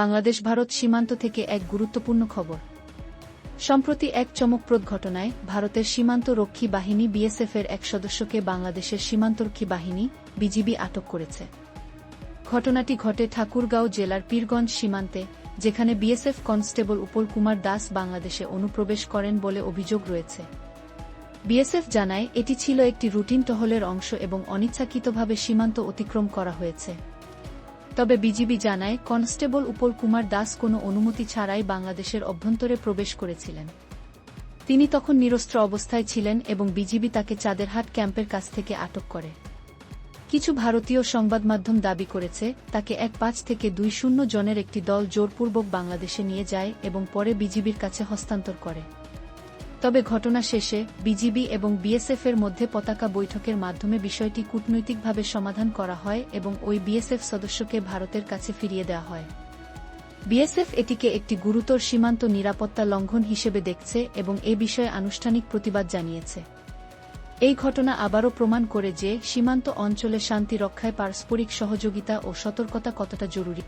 বাংলাদেশ ভারত সীমান্ত থেকে এক গুরুত্বপূর্ণ খবর। সম্প্রতি এক চমকপ্রদ ঘটনায় ভারতের সীমান্ত রক্ষী বাহিনী বিএসএফের এক সদস্যকে বাংলাদেশের সীমান্তরক্ষী বাহিনী, বিজিবি আটক করেছে। ঘটনাটি ঘটে ঠাকুরগাঁও জেলার পীরগঞ্জ সীমান্তে, যেখানে বিএসএফ কনস্টেবল উপল কুমার দাস বাংলাদেশে অনুপ্রবেশ করেন বলে অভিযোগ রয়েছে। বিএসএফ জানায়, এটি ছিল একটি রুটিন টহলের অংশ এবং অনিচ্ছাকৃতভাবে সীমান্ত অতিক্রম করা হয়েছে। তবে বিজিবি জানায়, কনস্টেবল উপল কুমার দাস কোনো অনুমতি ছাড়াই বাংলাদেশের অভ্যন্তরে প্রবেশ করেছিলেন। তিনি তখন নিরস্ত্র অবস্থায় ছিলেন এবং বিজিবি তাকে চাঁদেরহাট ক্যাম্পের কাছ থেকে আটক করে। কিছু ভারতীয় সংবাদ মাধ্যম দাবি করেছে, তাকে এক পাঁচ থেকে দুই শূন্য জনের একটি দল জোরপূর্বক বাংলাদেশে নিয়ে যায় এবং পরে বিজিবির কাছে হস্তান্তর করে। তবে ঘটনা শেষে বিজিবি এবং বিএসএফের মধ্যে পতাকা বৈঠকের মাধ্যমে বিষয়টি কূটনৈতিকভাবে সমাধান করা হয় এবং ওই বিএসএফ সদস্যকে ভারতের কাছে ফিরিয়ে দেওয়া হয়। বিএসএফ এটিকে একটি গুরুতর সীমান্ত নিরাপত্তা লঙ্ঘন হিসেবে দেখছে এবং এ বিষয়ে আনুষ্ঠানিক প্রতিবাদ জানিয়েছে। এই ঘটনা আবারও প্রমাণ করে যে সীমান্ত অঞ্চলে শান্তি রক্ষায় পারস্পরিক সহযোগিতা ও সতর্কতা কতটা জরুরি।